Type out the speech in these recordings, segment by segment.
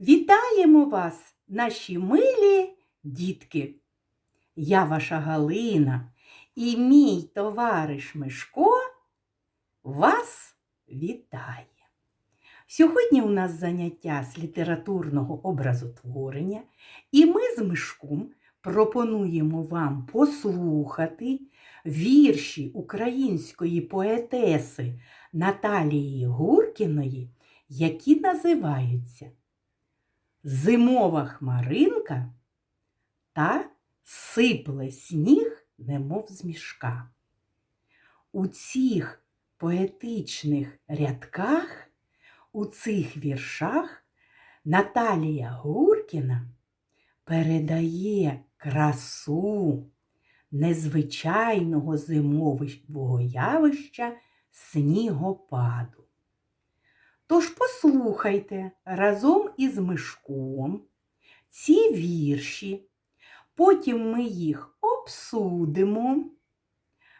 Вітаємо вас, наші милі дітки! Я ваша Галина і мій товариш Мишко вас вітає. Сьогодні у нас заняття з літературного образотворення, і ми з Мишком пропонуємо вам послухати вірші української поетеси Наталії Гуркіної, які називаються Зимова хмаринка та Сипле сніг, немов з мішка. У цих поетичних рядках, у цих віршах Наталія Гуркіна передає красу незвичайного зимового явища снігопаду. Тож послухайте разом із Мишком ці вірші, потім ми їх обсудимо,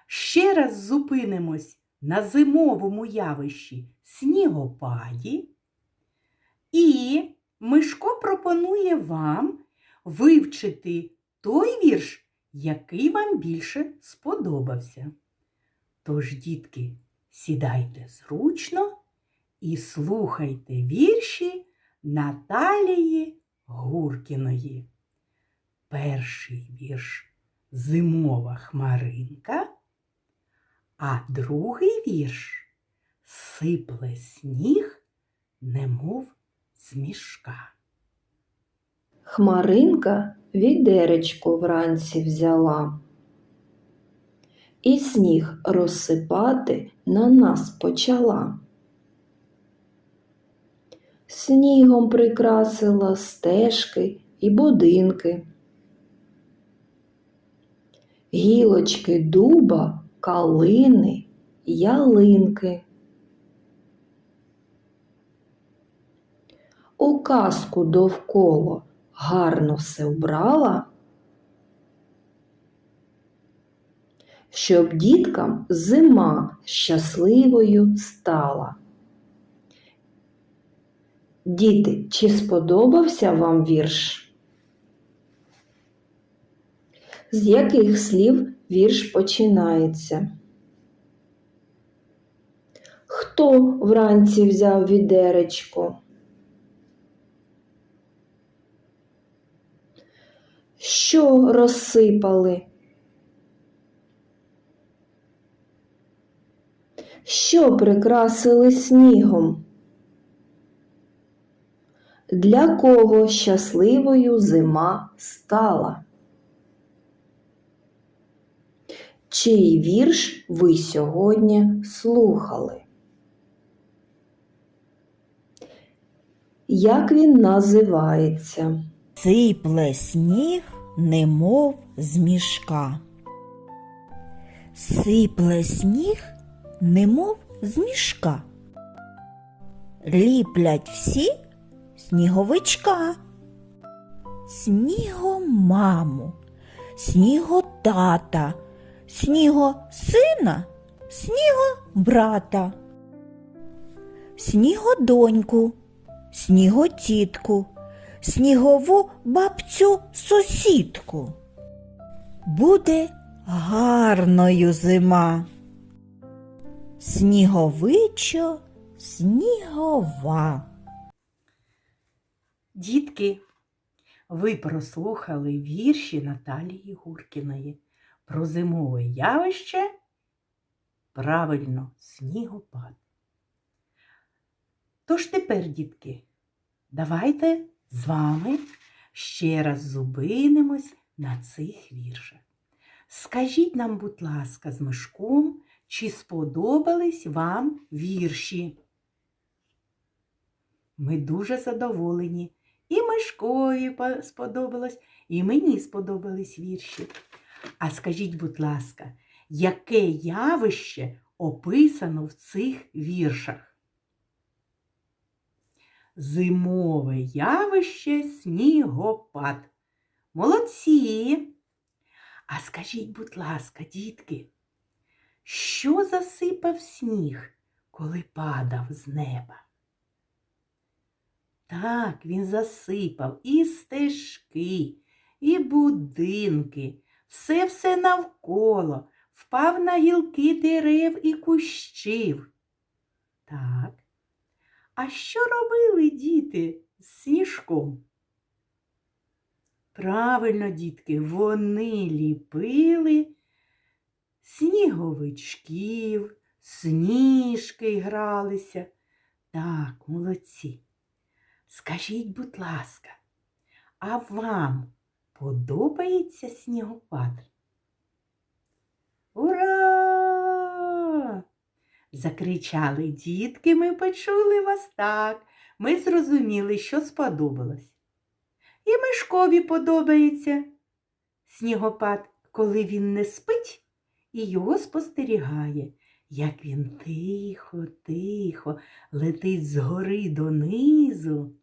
ще раз зупинимось на зимовому явищі снігопаді, і Мишко пропонує вам вивчити той вірш, який вам більше сподобався. Тож, дітки, сідайте зручно і слухайте вірші Наталії Гуркіної. Перший вірш Зимова хмаринка, а другий вірш Сипле сніг, немов з мішка. Хмаринка відеречко вранці взяла, і сніг розсипати на нас почала. Снігом прикрасила стежки і будинки, гілочки дуба, калини, ялинки. У казку довкола гарно все вбрала, щоб діткам зима щасливою стала. Діти, чи сподобався вам вірш? З яких слів вірш починається? Хто вранці взяв відеречко? Що розсипали? Що прикрасили снігом? Для кого щасливою зима стала? Чий вірш ви сьогодні слухали? Як він називається? Сипле сніг, немов з мішка. Сипле сніг, немов з мішка. Ліплять всі сніговичка. Снігомаму, сніготата, снігосина, снігобрата, снігодоньку, сніготітку снігову бабцю сусідку. Буде гарною зима. Сніговичо, снігова. Дітки, ви прослухали вірші Наталії Гуркіної про зимове явище. Правильно, снігопад. Тож тепер, дітки, давайте з вами ще раз зупинимось на цих віршах. Скажіть нам, будь ласка, з Мишком, чи сподобались вам вірші? Ми дуже задоволені. І Мишкові сподобалось, і мені сподобались вірші. А скажіть, будь ласка, яке явище описано в цих віршах? Зимове явище снігопад. Молодці! А скажіть, будь ласка, дітки, що засипав сніг, коли падав з неба? Так, він засипав і стежки, і будинки, все-все навколо, впав на гілки дерев і кущів. Так. А що робили діти з сніжком? Правильно, дітки, вони ліпили сніговичків, сніжки гралися. Так, молодці. Скажіть, будь ласка, а вам подобається снігопад? Ура! Закричали дітки, ми почули вас так. Ми зрозуміли, що сподобалось. І Мишкові подобається снігопад, коли він не спить і його спостерігає, як він тихо, тихо летить згори донизу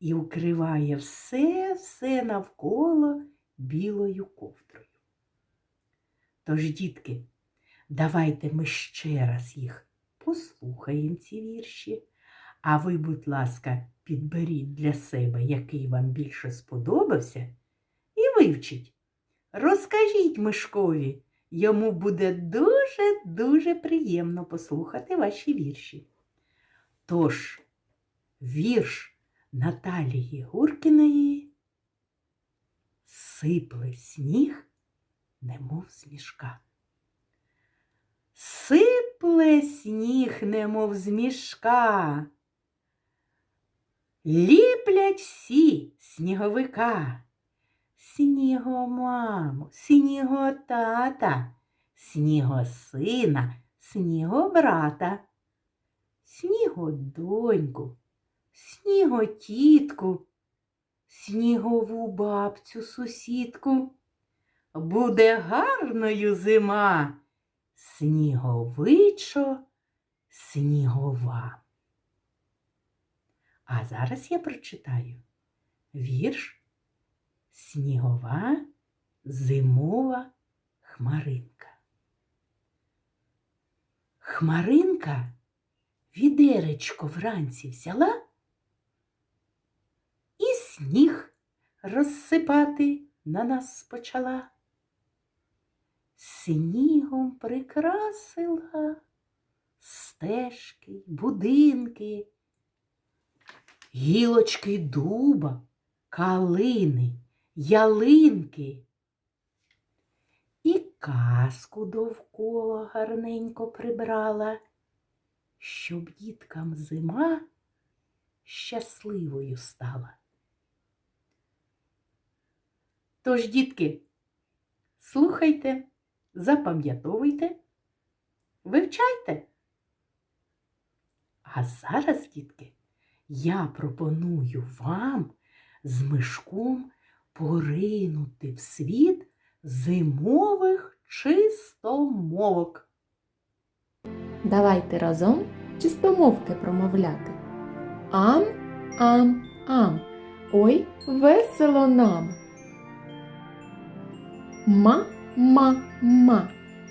і укриває все, все навколо білою ковдрою. Тож, дітки, давайте ми ще раз їх послухаємо, ці вірші. А ви, будь ласка, підберіть для себе, який вам більше сподобався, і вивчіть. Розкажіть Мишкові, йому буде дуже-дуже приємно послухати ваші вірші. Тож, вірш Наталії Гуркіної Сипле сніг, немов з мішка. Сипле сніг, немов з мішка. Ліплять всі сніговика. Снігомаму, сніготата, снігосина, снігобрата, снігодоньку, сніготітку, снігову бабцю сусідку. Буде гарною зима, сніговичо, снігова. А зараз я прочитаю вірш Снігова зимова хмаринка. Хмаринка відеречко вранці взяла і сніг розсипати на нас почала. Снігом прикрасила стежки, будинки, гілочки дуба, калини, ялинки. І казку довкола гарненько прибрала, щоб діткам зима щасливою стала. Тож, дітки, слухайте, запам'ятовуйте, вивчайте. А зараз, дітки, я пропоную вам з мишком поринути в світ зимових чистомовок. Давайте разом чистомовки промовляти. Ам, ам, ам. Ой, весело нам. Ма, ма, ма.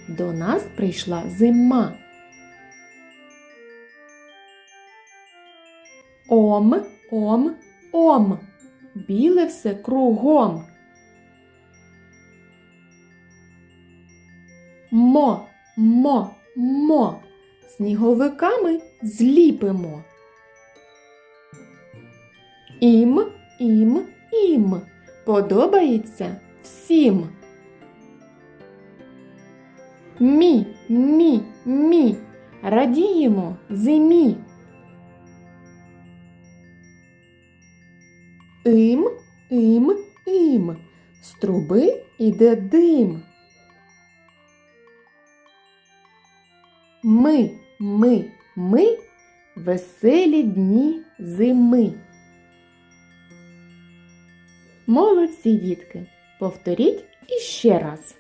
До нас прийшла зима. Ом, ом, ом. Біле все кругом. Мо, мо, мо. Сніговиками зліпимо. Ім, ім, ім. Подобається всім. Мі, мі, мі. Радіємо зимі. Ім, ім, ім. З труби іде дим. Ми, ми, ми веселі дні зими. Молодці, дітки. Повторіть іще раз.